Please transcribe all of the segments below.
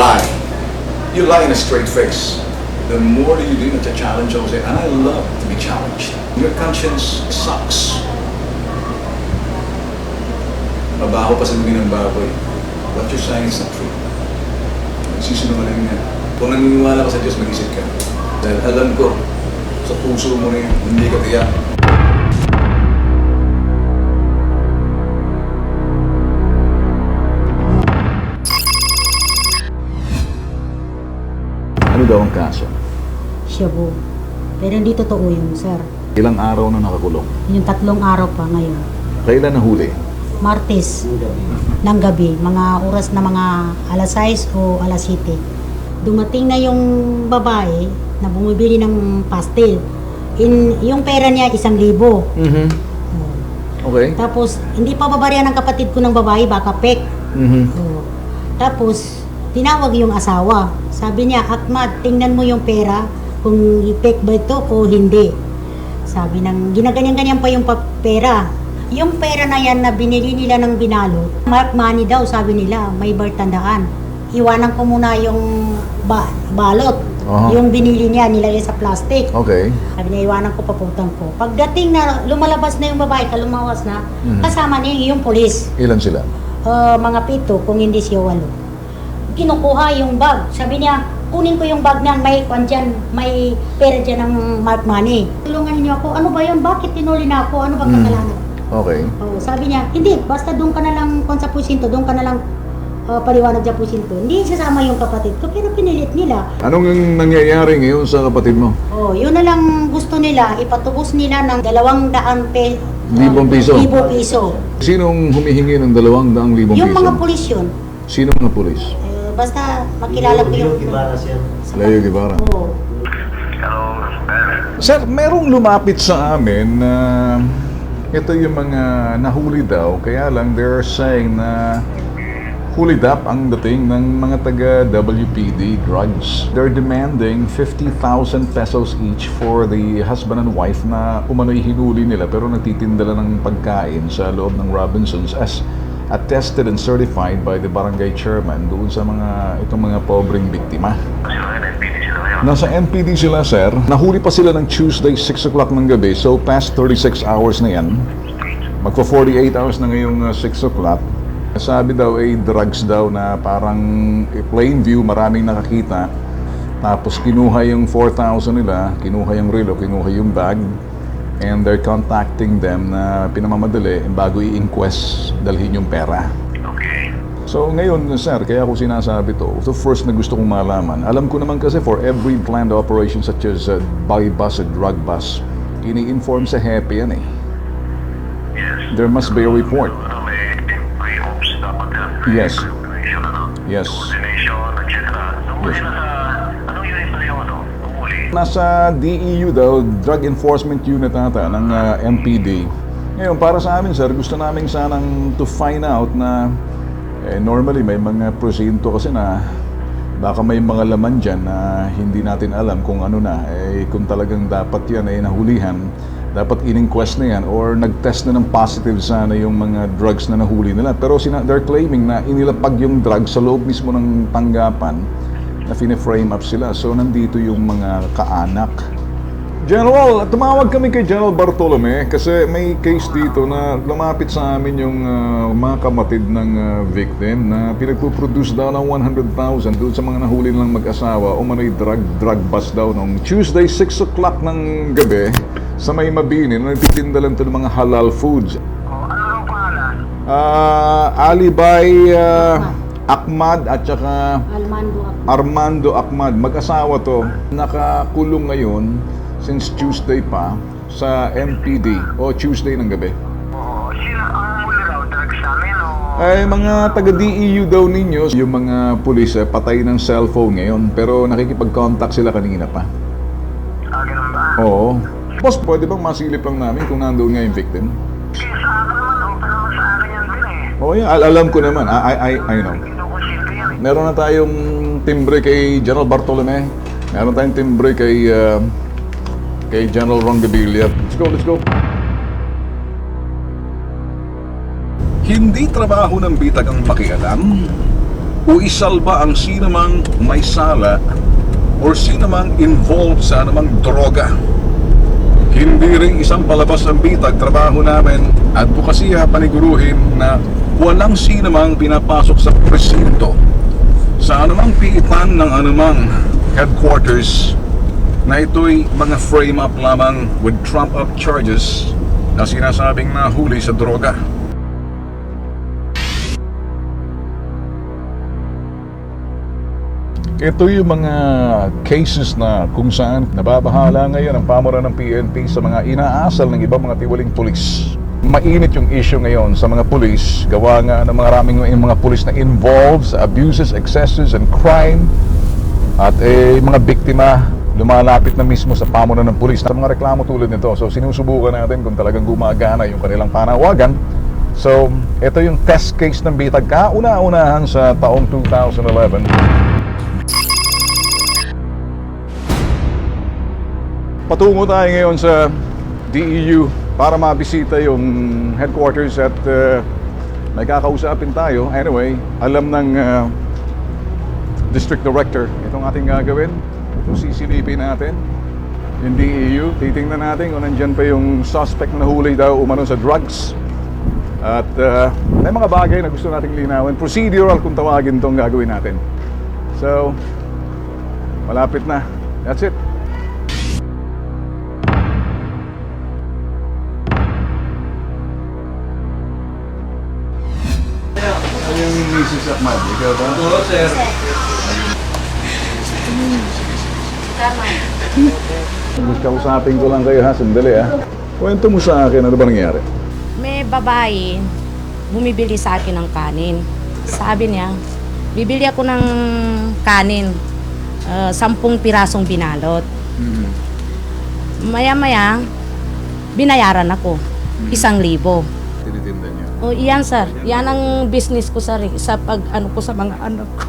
lie. You lie in a straight face. The more you do, na-challenge ako sa'yo. And I love to be challenged. Your conscience sucks. Mabaho pa sa dugi ng baboy. What you're saying is not true. Nagsisinungaling yan. Kung naniniwala ka sa Diyos, mag-isip ka. Dahil alam ko, sa puso mo rin, hindi ka tiyak. Ano daw ang kaso? Shabu. Pero hindi totoo yun, sir. Ilang araw na nakakulong? Yung tatlong araw pa ngayon. Kailan nahuli? Martes ng gabi, mga oras na mga alas 6 o alas 7. Dumating na yung babae na bumibili ng pastel. In, yung pera niya, isang libo. Mm-hmm. Oh. Okay. Tapos, hindi pa babarya ng kapatid ko ng babae, baka pek. Mm-hmm. Oh. Tapos, tinawag yung asawa. Sabi niya, Akmat, tingnan mo yung pera kung ipek ba ito o hindi. Sabi ng, ginaganyan-ganyan pa yung pera. Yung pera na yan na binili nila ng binalot, mark money daw, sabi nila, may bartandaan. Iwanan ko muna yung ba- balot. Aha. Yung binili niya, nilagay sa plastic. Okay. Sabi niya, iwanan ko papuntang ko. Pagdating na, lumalabas na yung babae, kalumawas na, Mhm. kasama niya yung polis. Ilan sila? Uh, mga pito, kung hindi siya walo. Kinukuha yung bag. Sabi niya, kunin ko yung bag niyan, may kwan dyan, may pera dyan ng mark money. Tulungan niyo ako, ano ba yun? Bakit tinuli na ako? Ano ba Mm. kasalanan? Okay. Oh, sabi niya, hindi, basta doon ka na lang, kung sa pusinto, doon ka na lang uh, paliwanag sa pusinto. Hindi sasama yung kapatid ko, pero pinilit nila. Anong nangyayari ngayon sa kapatid mo? Oh, yun na lang gusto nila, ipatubos nila ng dalawang daan pe, Libong piso? Libo piso. Sinong humihingi ng dalawang daang libong Yung piso? mga pulis yun. Sino mga pulis? Basta makilala ko yung... Leo Guevara. Oo. Sir, merong lumapit sa amin na ito yung mga nahuli daw. Kaya lang they're saying na hulid up ang dating ng mga taga WPD drugs. They're demanding 50,000 pesos each for the husband and wife na umano'y hinuli nila pero nagtitinda lang ng pagkain sa loob ng Robinsons as attested and certified by the barangay chairman doon sa mga itong mga pobreng biktima. Nasa NPD sila, sir. Nahuli pa sila ng Tuesday, 6 o'clock ng gabi. So, past 36 hours na yan. Magpa 48 hours na ngayong uh, 6 o'clock. Sabi daw ay drugs daw na parang eh, plain view, maraming nakakita. Tapos kinuha yung 4,000 nila, kinuha yung relo, kinuha yung bag. And they're contacting them na pinamamadali bago i-inquest dalhin yung pera. So ngayon, sir, kaya ako sinasabi to, the first na gusto kong malaman, alam ko naman kasi for every planned operation such as a buy bus, a drug bus, ini-inform sa happy yan eh. Yes. There must be a report. Ano, may dapat yan. Yes. Ano? Yes. Coordination, et cetera. Nung Yes. Nasa DEU daw, Drug Enforcement Unit ata ng uh, MPD. Ngayon, para sa amin, sir, gusto namin sanang to find out na eh, normally may mga presinto kasi na baka may mga laman dyan na hindi natin alam kung ano na. Eh, kung talagang dapat yan ay nahulihan, dapat in-inquest na yan or nag-test na ng positive sana yung mga drugs na nahuli nila. Pero sina- they're claiming na inilapag yung drugs sa loob mismo ng tanggapan na fine-frame up sila. So, nandito yung mga kaanak. General, tumawag kami kay General Bartolome kasi may case dito na lumapit sa amin yung ah, mga kamatid ng ah, victim na pinagpuproduce daw ng 100,000 doon sa mga nahuli nilang mag-asawa o manoy drug, drug bust daw nung Tuesday 6 o'clock ng gabi sa may mabini na nagtitinda lang ito ng mga halal foods. Oh, ano ang pangalan? Ah, Alibay ah, Ahmad at saka Almando ako. Armando Ahmad, mag-asawa to, nakakulong ngayon since Tuesday pa sa MPD o Tuesday ng gabi. Oo. Sino ang muli raw? Drugs namin o? Ay mga taga-DEU daw ninyo, yung mga pulis eh, patay ng cellphone ngayon pero nakikipag-contact sila kanina pa. Ah, ganun ba? Oo. Boss, pwede bang masilip lang namin kung nandoon nga yung victim? Kasi sa akin naman, open naman sa akin yan din eh. Oo, yeah, al- alam ko naman. I, I, I, I know. Meron na tayong timbre kay General Bartolome. Meron tayong timbre kay uh, kay General Ron Gabilia. Let's go, let's go. Hindi trabaho ng bitag ang pakialam. o isalba ang sinamang may sala or sinamang involved sa anumang droga. Hindi rin isang palabas ng bitag trabaho namin advokasya paniguruhin na walang sinamang pinapasok sa presinto sa anumang piitan ng anumang headquarters na ito'y mga frame up lamang with trump up charges na sinasabing nahuli sa droga. Ito yung mga cases na kung saan nababahala ngayon ang pamuran ng PNP sa mga inaasal ng ibang mga tiwaling pulis. Mainit yung issue ngayon sa mga pulis, gawa nga ng mga raming yung mga pulis na involved sa abuses, excesses, and crime. At eh, mga biktima lumalapit na mismo sa pamunan ng pulis sa mga reklamo tulad nito. So sinusubukan natin kung talagang gumagana yung kanilang panawagan. So, ito yung test case ng bitag kauna-unahan sa taong 2011. Patungo tayo ngayon sa DEU para mabisita yung headquarters at uh, may kakausapin tayo. Anyway, alam ng uh, district director itong ating gagawin. Ito sisilipin natin yung DEU. Titingnan natin kung nandyan pa yung suspect na nahuli daw umano sa drugs. At uh, may mga bagay na gusto nating linawin. Procedural kung tawagin itong gagawin natin. So, malapit na. That's it. Yung Mrs. Ahmad? Ikaw ba? Oo, sir. Kausapin ko lang kayo ha, sandali ha. Kwento mo sa akin, ano ba nangyari? May babae, bumibili sa akin ng kanin. Sabi niya, bibili ako ng kanin, ah, sampung pirasong binalot. Maya-maya, binayaran ako, isang libo. Tinitinda niyo. O iyan sir, yan ang business ko sir, eh, sa pag ano ko sa mga anak ko.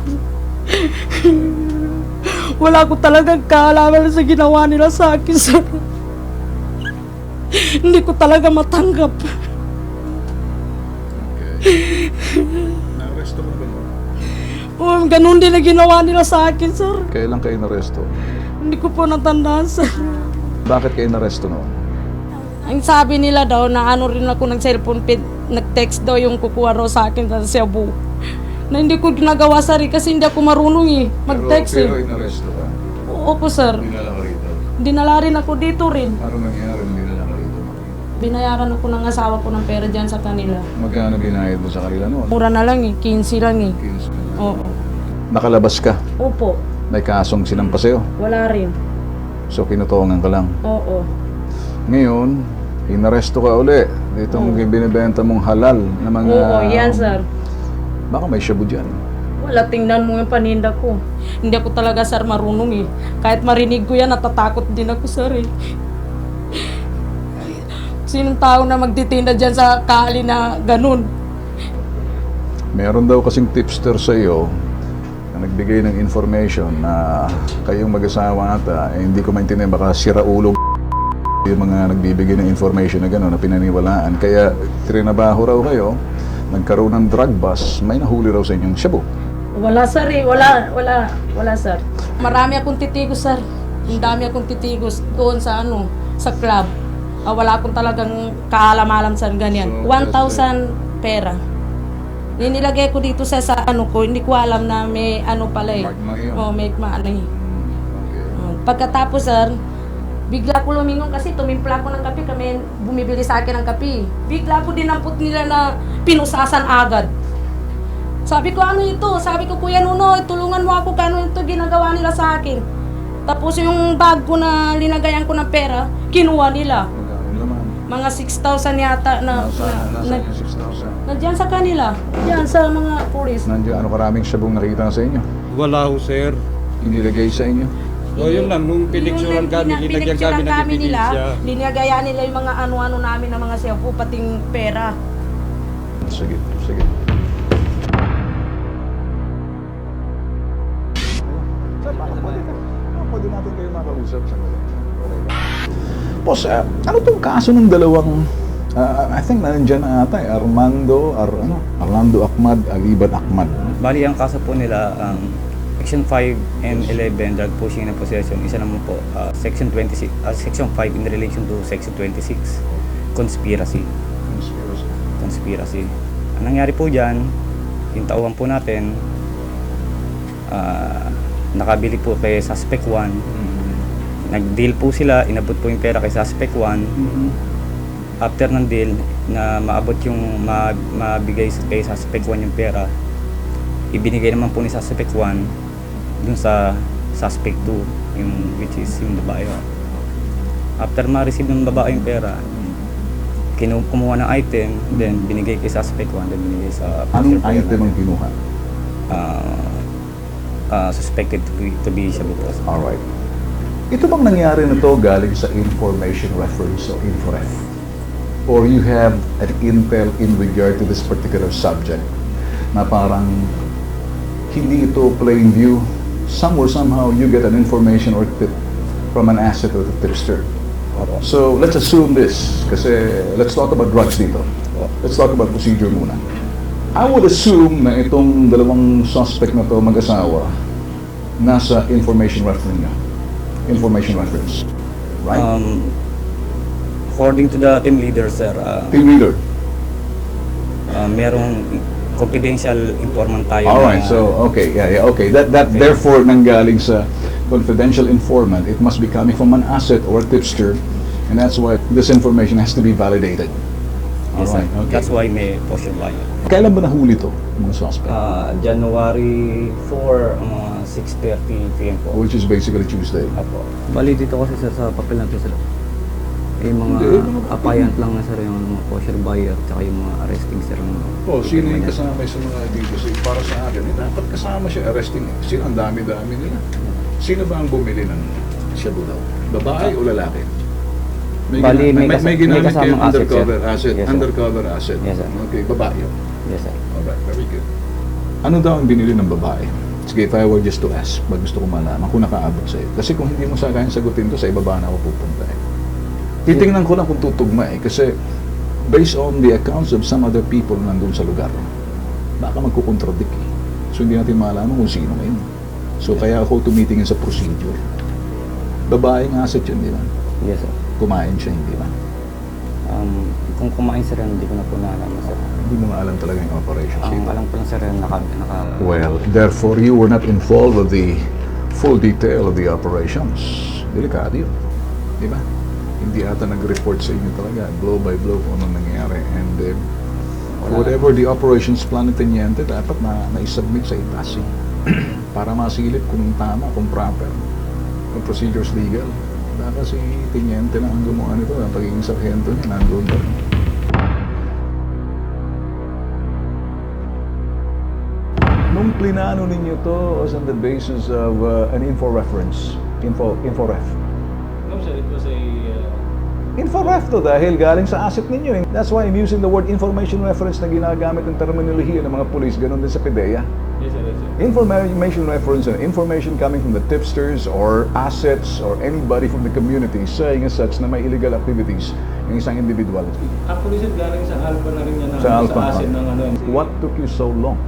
Wala ko talagang kaalaman sa ginawa nila sa akin sir. Hindi ko talaga matanggap. Okay. Na-arresto mo ba? Oh, ganun din na ginawa nila sa akin, sir. Kailan kayo naresto? Hindi ko po natandaan, sir. Bakit kayo naresto noon? Ang sabi nila daw na ano rin ako ng cellphone pin, nag-text daw yung kukuha raw sa akin sa Cebu. Na hindi ko ginagawa, sir, eh, kasi hindi ako marunong eh. Mag-text pero, pero eh. inaresto ka. Opo, sir. Dinala ka rito. Dinala rin ako dito rin. Ano nangyari nung dinala ka rito? Binayaran ako ng asawa ko ng pera dyan sa kanila. Magkano binayad mo sa kanila noon? Mura na lang eh, 15 lang eh. 15. Oo. Nakalabas ka. Opo, May kasong sinampa sa'yo. wala rin. So kinutungan ka lang. Oo. Ngayon, inaresto ka uli. Dito mong binibenta mong halal na mga... Oo, yan, sir. Baka may shabu dyan. Wala, tingnan mo yung paninda ko. Hindi ako talaga, sir, marunong eh. Kahit marinig ko yan, natatakot din ako, sir eh. Sinong tao na magtitinda dyan sa kali na ganun? Meron daw kasing tipster sa iyo na nagbigay ng information na kayong mag-asawa ata, eh, hindi ko maintindihan, baka sira ulo yung mga nagbibigay ng information na gano'n na pinaniwalaan. Kaya trinabaho raw kayo, nagkaroon ng drug bust, may nahuli raw sa inyong shabu. Wala, sir eh. Wala, wala, wala, sir. Marami akong titigos, sir. Ang dami akong titigos doon sa ano, sa club. Ah, wala akong talagang kaalam-alam sa ganyan. 1,000 pera. Ninilagay ko dito sa, sa ano ko, hindi ko alam na may ano pala eh. Mark na yun. Oh, may maano eh. Okay. Oh, Pagkatapos, sir, bigla ko lumingon kasi tumimpla ko ng kape. Kami bumibili sa akin ng kape. Bigla ko dinampot nila na pinusasan agad. Sabi ko, ano ito? Sabi ko, Kuya Nuno, tulungan mo ako kano ito ginagawa nila sa akin. Tapos yung bag ko na linagayan ko ng pera, kinuha nila. Mga 6,000 yata na, Nasa, na, nasa na, yung 6,000. nandiyan sa kanila. Diyan sa mga pulis. Nandiyan, ano karaming shabong nakita sa inyo? Wala ho, sir. Inilagay sa inyo? So, yun lang, nung pinicturean Yung kami, pinicturean kami ng kami nila, ebidensya. nila yung mga ano-ano namin na mga cellphone, pating pera. Sige, sige. Sir, paano pwede, paano pwede natin kayo makausap sa lang. Boss, ah, ano tong kaso ng dalawang Ah, I think nandiyan na ata eh, Armando, Ar, ano, Armando Ahmad, Aliban Ahmad. Bali, ang kaso po nila, um, Section 5 and 11, drug pushing and possession. Isa naman po, uh, Section 26, uh, Section 5 in relation to Section 26, conspiracy. Conspiracy. Ang nangyari po dyan, yung tauhan po natin, ah, nakabili po kay Suspect 1. Nag-deal po sila, inabot po yung pera kay Suspect 1. After ng deal, na maabot yung ma- mabigay kay Suspect 1 yung pera, ibinigay naman po ni Suspect 1 dun sa Suspect 2, yung, which is yung babae. After ma-receive ng babae yung pera, kinu kumuha ng item, then binigay kay Suspect 1, then binigay sa... Anong item ang kinuha? Ah, ah, suspected to be, to be Shabutas. Alright. Ito bang nangyari na to galing sa information reference o InfoRef? Or you have an intel in regard to this particular subject na parang hindi ito plain view, somewhere somehow you get an information or tip from an asset or a tipster. So let's assume this, kasi let's talk about drugs dito. Let's talk about procedure muna. I would assume na itong dalawang suspect na to mag-asawa nasa information reference niya. Information reference. Right? Um, according to the team leader, sir, ah, Team leader. ah, merong confidential informant tayo Alright, na- so okay, yeah, yeah, okay. That that therefore nanggaling sa confidential informant, it must be coming from an asset or a tipster, and that's why this information has to be validated. Yes, sir. Alright, okay. That's why may potion buyer. Kailan ba nahuli to, mga suspect? Ah, January 4, mga 6.30 p.m. po. Which is basically Tuesday. Apo. Bali dito kasi sir sa papel to sir. Eh mga Hindi, eh, mga apayant lang na sir yung mga kosher buyer tsaka yung mga arresting sir. ng- Oh, sino yung kasama sa mga dito? So, para sa akin, eh, dapat kasama siya arresting. Sino ang dami-dami nila? Sino ba ang bumili ng shabu daw? Babae o lalaki? Bali, may may, kas- may ginamit kasamang kayong asset, undercover asset. Yes, sir. undercover asset. Yes, sir. Okay, babae yun. Yes sir. Alright, very good. Ano daw ang binili ng babae? Sige, if I were just to ask, pag gusto ko malaman kung nakaabot sa'yo. Kasi kung hindi mo sa akin sagutin to, sa ibaba na ako pupunta eh. Titingnan ko lang kung tutugma eh. Kasi based on the accounts of some other people na nandun sa lugar, baka magkukontradict eh. So hindi natin malaman kung sino ngayon. So kaya ako tumitingin sa procedure. Babaeng asset yun, di ba? Yes sir. Kumain siya, hindi ba? Um, kung kumain sir hindi ko na po nalaman sir. Hindi mo alam talaga yung operations. Ang dito. alam ko lang sir naka, naka Well, therefore, you were not involved with the full detail of the operations. Delikado yun. Di ba? Hindi ata nag-report sa inyo talaga, blow by blow kung anong nangyayari. And uh, whatever the operations plan ng Teniente, dapat na na-submit sa ITASI para masilip kung tama, kung proper. Yung procedures legal. Baka si Teniente na ang gumawa nito, ang pagiging sargento niya, nandoon pa rin. Nung plinano ninyo to was on the basis of uh, an info reference, info, info ref. No, sir, it was a... Uh, Info ref to dahil galing sa asset ninyo. That's why I'm using the word information reference na ginagamit ng terminolohiya ng mga pulis, ganun din sa PDEA. yes, sir, yes, sir. Information reference and information coming from the tipsters or assets or anybody from the community saying as such na may illegal activities ng isang individual. Actually, sir, galing sa Alpha na rin yan. Sa ano, Alpha. Sa ng ano. What took you so long?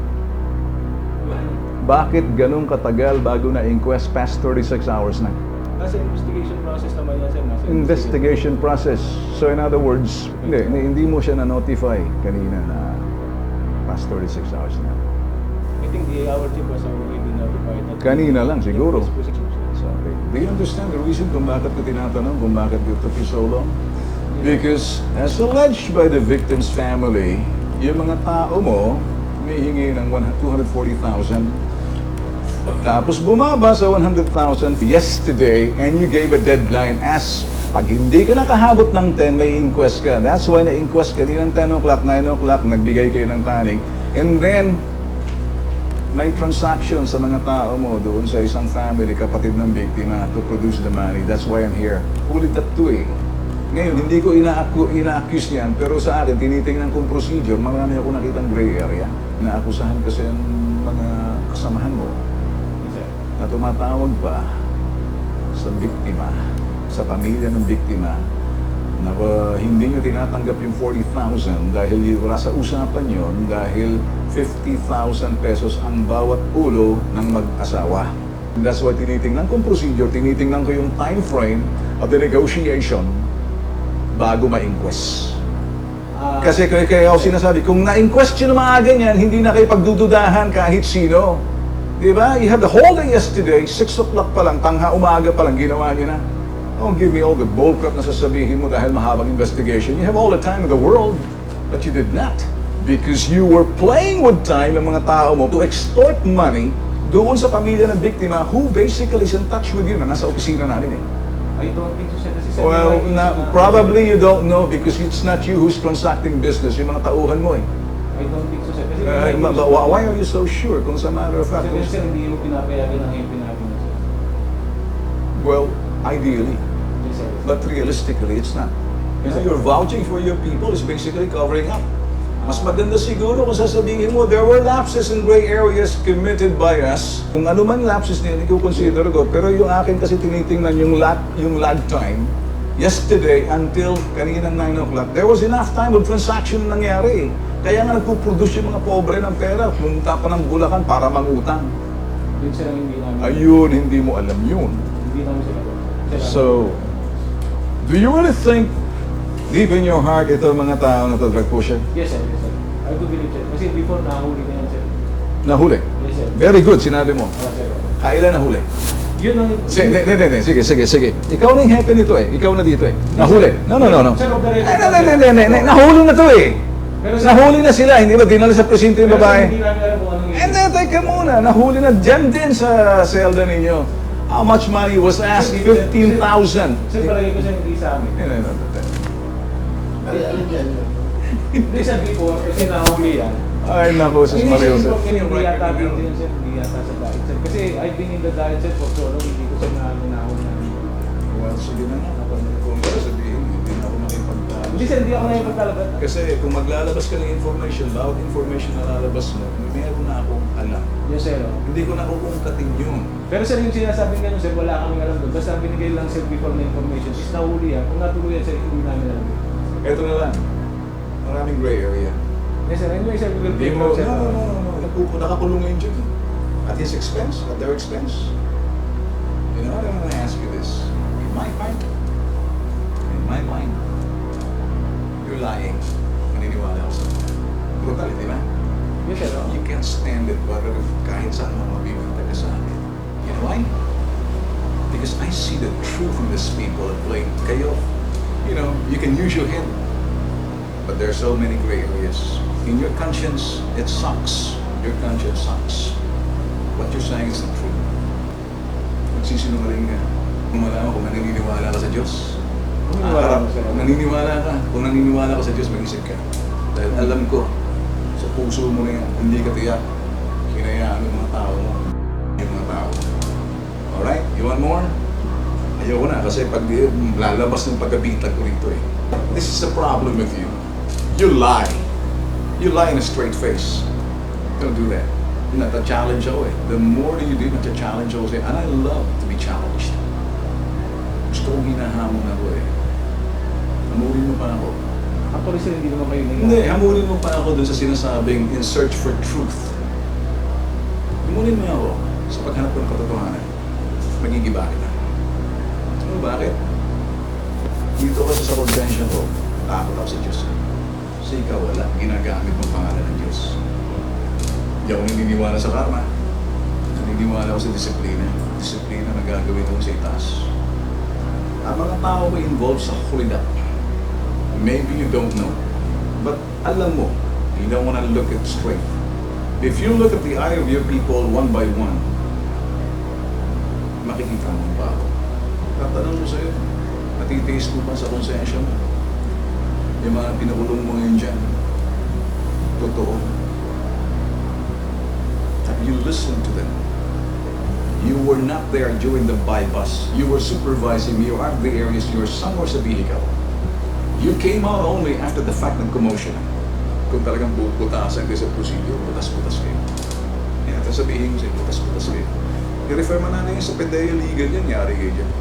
Bakit ganun katagal bago na-inquest past 36 hours na? Nasa investigation process naman yan, sir. Nasa investigation process. So in other words, hindi, hindi, hindi mo siya na-notify kanina na past 36 hours na. I think the our chief was already notified. that- Kanina lang siguro. Yes, po, sir. So, okay. Do you understand the reason kung bakit ko tinatanong kung bakit it took you so long? Because as alleged by the victim's family, yung mga tao mo, may hingi ng 240,000 tapos bumaba sa 100,000 yesterday and you gave a deadline as pag hindi ka nakahabot ng 10, may inquest ka. That's why na-inquest ka din ng 10 o'clock, 9 o'clock, nagbigay kayo ng tanig. And then, may transaction sa mga tao mo doon sa isang family, kapatid ng biktima to produce the money. That's why I'm here. Ulit at to eh. Ngayon, hindi ko ina-accu- ina-accuse yan, pero sa akin, tinitingnan kong procedure, marami ako nakitang gray area. Naakusahan kasi ang mga kasamahan mo. Na tumatawag pa sa biktima, sa pamilya ng biktima, na uh, hindi nyo tinatanggap yung 40,000 dahil wala sa usapan yon dahil 50,000 pesos ang bawat ulo ng mag-asawa. That's why tinitingnan kong procedure, tinitingnan ko yung time frame of the negotiation bago ma-inquest. Ah, Kasi kaya, kaya ako sinasabi, kung na-inquest yun mga ganyan, hindi na kayo pagdududahan kahit sino. Di ba? You had the whole day yesterday, 6 o'clock pa lang, tangha umaga pa lang, ginawa niyo na. Don't give me all the bullcrap na sasabihin mo dahil mahabang investigation. You have all the time in the world, but you did not. Because you were playing with time ng mga tao mo to extort money doon sa pamilya ng biktima who basically is in touch with you na nasa opisina namin eh. I don't think so, sir. Well, na, probably you don't know because it's not you who's transacting business, yung mga tauhan mo eh. I don't think so, Uh, but why are you so sure? Kung sa matter of fact, Sir, sir, hindi mo pinapayagan ang MP natin, sir. well, ideally, but realistically, it's not. You know, you're vouching for your people is basically covering up. Mas maganda siguro kung sasabihin mo, there were lapses in gray areas committed by us. Kung ano man lapses na yun, i-consider ko. Pero yung akin kasi tinitingnan yung lag, yung lag time, yesterday until kanina 9 o'clock, there was enough time of transaction na nangyari. Kaya nga nagpo-produce yung mga pobre ng pera, pumunta pa ng Bulacan para mangutang. Yun, sir, ang hindi namin. Ayun, hindi mo alam yun. Hindi namin sila. So, do you really think deep in your heart ito mga tao na to drug pusher? Yes, sir. Yes, sir. I do believe, sir. Kasi before, nahuli na yan, sir. Nahuli. Yes, sir. Very good, sinabi mo. Ah, sir. Kailan nahuli? Yun ang... Sige, hindi, hindi, hindi. sige, sige, sige. Ikaw na yung hepe nito eh. Ikaw na dito eh. Nahuli. No, no, no, no. Sir, of the record, sir. no, no, no, no. Nahuli na to eh. Pero, sir, Nahuli na sila, hindi ba? Dinala sa presinto yung sir, babae. Hindi namin alam kung anong And then, teka muna, nahuli na dyan din sa selda ninyo. How much money was asked? 15,000. Sir, palagay ko sir, hindi sa amin. No, no, no. Hindi sir, before, kasi nahuli yan. Ay, naku, sus Mario. Hindi hindi yata din din, sir, hindi yata sa diet, sir. Kasi I've been in the diet, sir, for so long, hindi ko sir na nahuli na Well, sige na nga. Hindi sir, hindi ako na yung pagtalabat. Kasi kung maglalabas ka ng information, bawat information na lalabas mo, meron na akong alam. Yes, sir. oh. Hindi ko na kukungkatin yun. Pero sir, yung sinasabi nga sir, wala kaming alam doon. Basta binigay lang sir before na information. Is nahuli yan. Kung natuloy yan, sir, hindi namin alam. Ito na lang. Maraming gray area. Yes, sir. Anyway, sir, we will Hindi mo, no, sir. no, no, no, no. Nagpupo, nakakulong ngayon dyan. At his expense, at their expense. You know, I'm gonna ask you this. In my mind, in my mind, you're lying. Maniniwala ako sa Brutal, di ba? Yes, sir. You can't stand it whether kahit saan mo mabibintag ka sa akin. You know why? Because I see the truth in these people play. Kayo, you know, you can use your head. But there are so many gray areas. In your conscience, it sucks. Your conscience sucks. What you're saying is the truth. Magsisinungaling ka. Kung malaman kung naniniwala ka sa Diyos. Naniniwala sir. Kung naniniwala ka, kung naniniwala ka sa Diyos, mag-isip ka. Dahil alam ko, sa puso mo na yan, hindi ka tiyak. Hinayaan ng mga tao mo. Yung mga tao. Alright? You want more? Ayoko na kasi pag lalabas ng pagkabitag ko rito eh. This is the problem with you. You lie. You lie in a straight face. Don't do that. Nata-challenge ako eh. The more that you do, nata-challenge ako sa'yo. And I love to be challenged. Gusto kong hinahamon ako eh. Hamulin mo pa ako. Actually, sir, hindi naman kayo Hindi, hamulin mo pa ako dun sa sinasabing in search for truth. Hamulin mo ako sa paghanap ko ng katotohanan. Magigiba kita. Ano bakit? Dito kasi sa konsensya ko, takot ako sa Diyos. Kasi ikaw wala, ginagamit mo pangalan ng Diyos. Hindi ako naniniwala sa karma. Naniniwala ako sa disiplina. Disiplina na gagawin mo sa itaas. Ang mga tao ba involved sa hulidap? Maybe you don't know. But alam mo, you don't want to look it straight. If you look at the eye of your people one by one, makikita mo ba ako? Tatanong ko sa'yo, natitiis mo ba sa konsensya mo? Yung mga pinakulong mo ngayon dyan, totoo. Have you listened to them? You were not there during the bypass. You were supervising, you are the areas, you were somewhere sa vehicle. You came out only after the fact ng commotion. Kung talagang butasan kayo sa procedure, butas-butas kayo. Kaya ito sabihin ko sa'yo, butas-butas kayo. I-refer mo namin sa PDEA legal yan, yari kayo dyan.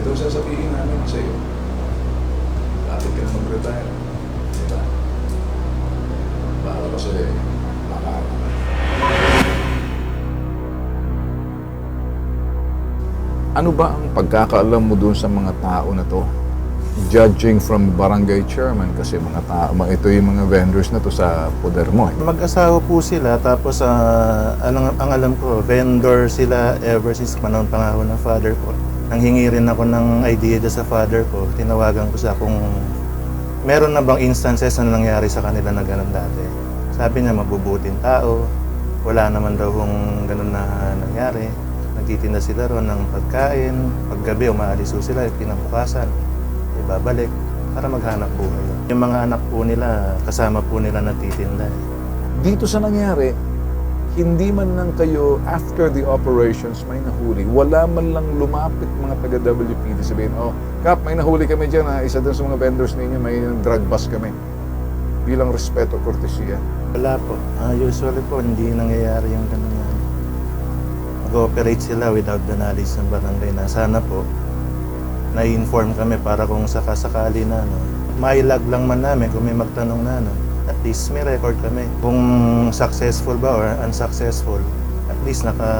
Ito sasabihin namin sa iyo. Malapit ka na mag-retire. Diba? Baka kasi baka Ano ba ang pagkakaalam mo dun sa mga tao na to? Judging from barangay chairman kasi mga tao, ito yung mga vendors na to sa poder mo. eh. Mag-asawa po sila tapos ah, ang, ang alam ko, vendor sila ever since panahon pangako ng father ko. Nanghingi rin ako ng idea sa father ko. Tinawagan ko siya kung meron na bang instances na nangyari sa kanila na ganun dati. Sabi niya mabubuting tao, wala naman daw kung ganun na nangyari. Nagtitinda sila ron ng pagkain, paggabi umaalis sila, pinabukasan, ibabalik para maghanap buhay. Yung mga anak po nila, kasama po nila nagtitinda. eh. Dito sa nangyari, hindi man lang kayo after the operations may nahuli. Wala man lang lumapit mga taga-WPD sabihin, oh, Kap, may nahuli kami dyan ha. Isa dun sa mga vendors ninyo, may drug bust kami. Bilang respeto, kortesiya. Wala po. Ah, usually po, hindi nangyayari yung ganun na mag-ooperate sila without the knowledge ng barangay na sana po na-inform kami para kung sakasakali na no, mailag lang man namin kung may magtanong na no, at least may record kami. Kung successful ba or unsuccessful, at least naka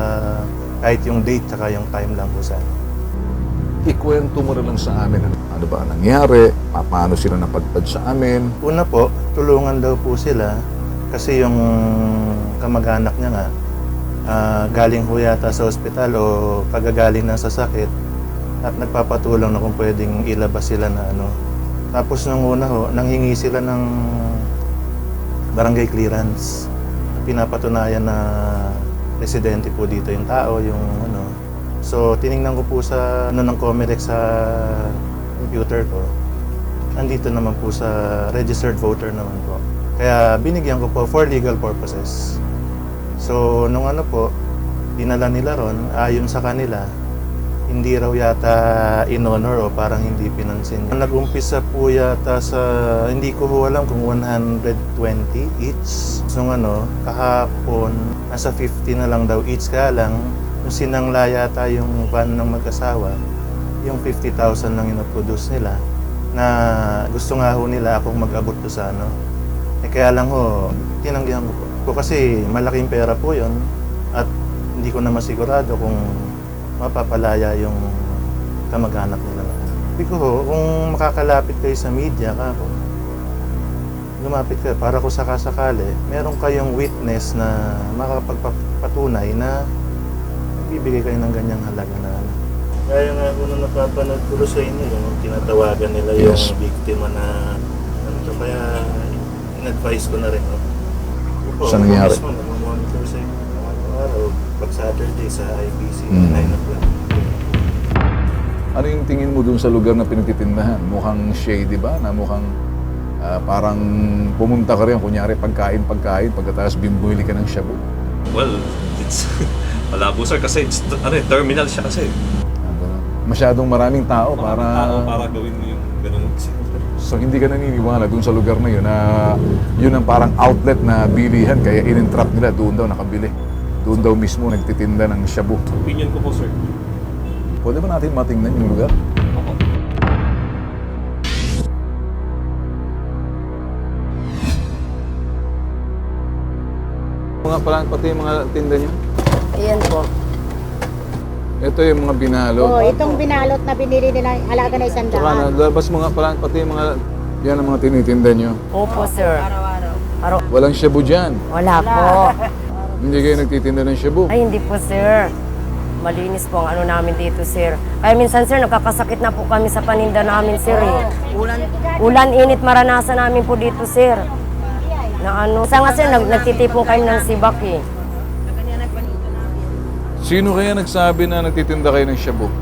kahit yung date tsaka yung time lang po sana. Ikwento mo rin lang sa amin ano, ano ba ang nangyari, pa- paano sila napadpad sa amin. Una po, tulungan daw po sila kasi yung kamag-anak niya nga ah, galing ho yata sa ospital o kagagaling na sa sakit at nagpapatulong na kung pwedeng ilabas sila na ano. Tapos nung una ho, nanghingi sila ng barangay clearance. Pinapatunayan na residente po dito yung tao, yung ano. So, tiningnan ko po sa ano ng Comelec sa computer ko andito naman po sa registered voter naman po. Kaya binigyan ko po for legal purposes. So, nung ano po, dinala nila ron, ayon sa kanila, hindi raw yata in-honor o parang hindi pinansin. Nag-umpisa po yata sa, hindi ko alam kung 120 each. So ano, kahapon, nasa 50 na lang daw each. Kaya lang, yung sinangla yata yung van ng mag-asawa, yung 50,000 lang yung produce nila na gusto nga ho nila akong mag-abot do sa ano. Eh kaya lang ho, tinanggihan ko po. Po kasi malaking pera po yon at hindi ko na masigurado kung mapapalaya yung kamag-anak nila. Sabi ko kung makakalapit kayo sa media, kako, lumapit kayo para kung sakasakali, meron kayong witness na makapagpatunay na bibigay kayo ng ganyang halaga na ano. Kaya nga kung napapanood ko sa inyo, yung tinatawagan nila yung Yes. biktima na ano kaya in-advise ko na rin. No? Opo, Saan nangyari? Mismo, nag-monitor sa inyo. Araw, pag Saturday sa IBC, Mm. 9 o'clock. Ano yung tingin mo dun sa lugar na pinagtitindahan? Mukhang shady ba? Na mukhang ah, parang pumunta ka rin, kunyari pagkain-pagkain, pagkatapos bimbuhili ka ng shabu. Well, it's wala po sir kasi it's, ano, eh, terminal siya kasi. Ah, ganun. Masyadong maraming tao para... Tao para gawin mo yung ganun. So hindi ka naniniwala dun sa lugar na yun na yun ang parang outlet na bilihan kaya in-entrap nila doon daw nakabili. Doon daw mismo nagtitinda ng shabu. Opinion ko po sir. Pwede ba natin matingnan yung lugar? Opo. Mga pala, pati yung mga tinda nyo. Ayan po. Ito yung mga binalo. Oh, itong binalot na binili nila, alaga na isang Saka daan. na, labas mga pala, pati yung mga, yan ang mga tinitinda nyo. Opo, sir. Walang shabu dyan. Wala po. Hindi kayo nagtitinda ng shabu. Ay, hindi po, sir. Malinis po ang ano namin dito, sir. Kaya minsan, sir, nagkakasakit na po kami sa paninda namin, sir. Eh. Ulan, ulan, init, maranasan namin po dito, sir. Na ano, sa nga, sir, nag, nagtitipon kami ng sibak, eh. Sino kaya nagsabi na nagtitinda kayo ng shabu?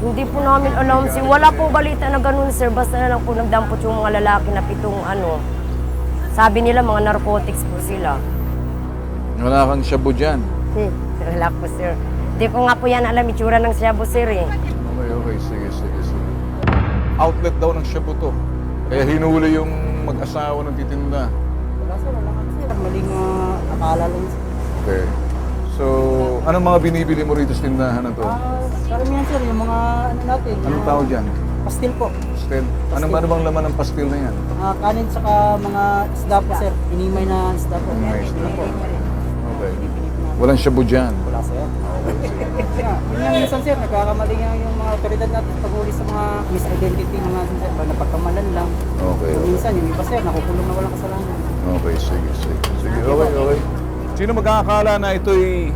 Hindi po namin alam, sir. Wala po balita na ganun, sir. Basta na lang po nagdampot yung mga lalaki na pitong ano. Sabi nila, mga narcotics po sila. Wala kang shabu dyan. Hmm, Wala po, sir. Hindi ko nga po yan alam itsura ng shabu, sir, eh. Okay, okay. Sige, sige, sige. Outlet daw ng shabu to. Kaya hinuli yung mag-asawa ng titinda. Maling uh, akala lang. Okay. So, anong mga binibili mo rito sa tindahan na to? Karamihan sir, yung mga ano natin. Anong tawag dyan? pastil po. Pastil. Anong ano bang laman ng pastil na yan? Ah, kanin saka mga isda po sir. Inimay na isda po. Inimay isda. Yun po. Walang shabu dyan. Wala sir. Yun nga minsan sir, nagkakamali nga yung mga otoridad natin paghuli sa mga misidentity mga sir, ba napagkamalan lang. Okay, So, minsan yung iba sir, nakukulong na walang kasalanan. Okay, sige, sige. Sige, okay, okay. Sino magkakakala na ito'y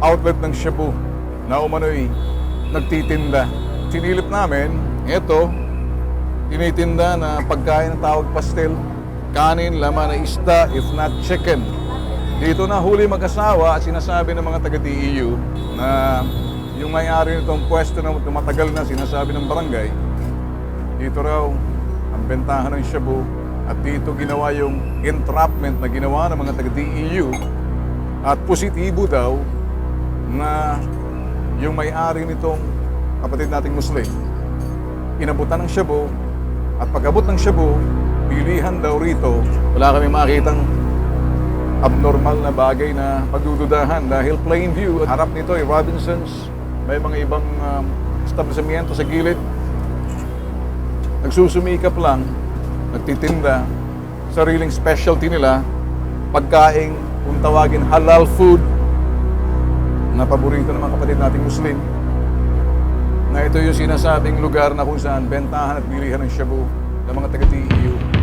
outlet ng Shabu na umano'y nagtitinda? Sinilip namin, ito, tinitinda na pagkain ng tawag pastel, kanin, laman na isda, if not chicken. Dito na huli mag-asawa sinasabi ng mga taga-DEU na yung may-ari nitong pwesto na tumatagal na sinasabi ng barangay, dito raw ang bentahan ng shabu at dito ginawa yung entrapment na ginawa ng mga taga-DEU at positibo daw na yung may-ari nitong kapatid nating Muslim inabutan ng shabu at pag-abot ng shabu pilihan daw rito. Wala kami makitang abnormal na bagay na pagdududahan dahil plain view at harap nito ay Robinsons. May mga ibang um, establishmento sa gilid. Nagsusumikap lang, nagtitinda, sariling specialty nila, pagkaing, kung tawagin halal food, na paborito ng mga kapatid nating Muslim, na ito yung sinasabing lugar na kung saan bentahan at bilihan ng shabu ng mga taga-TEU.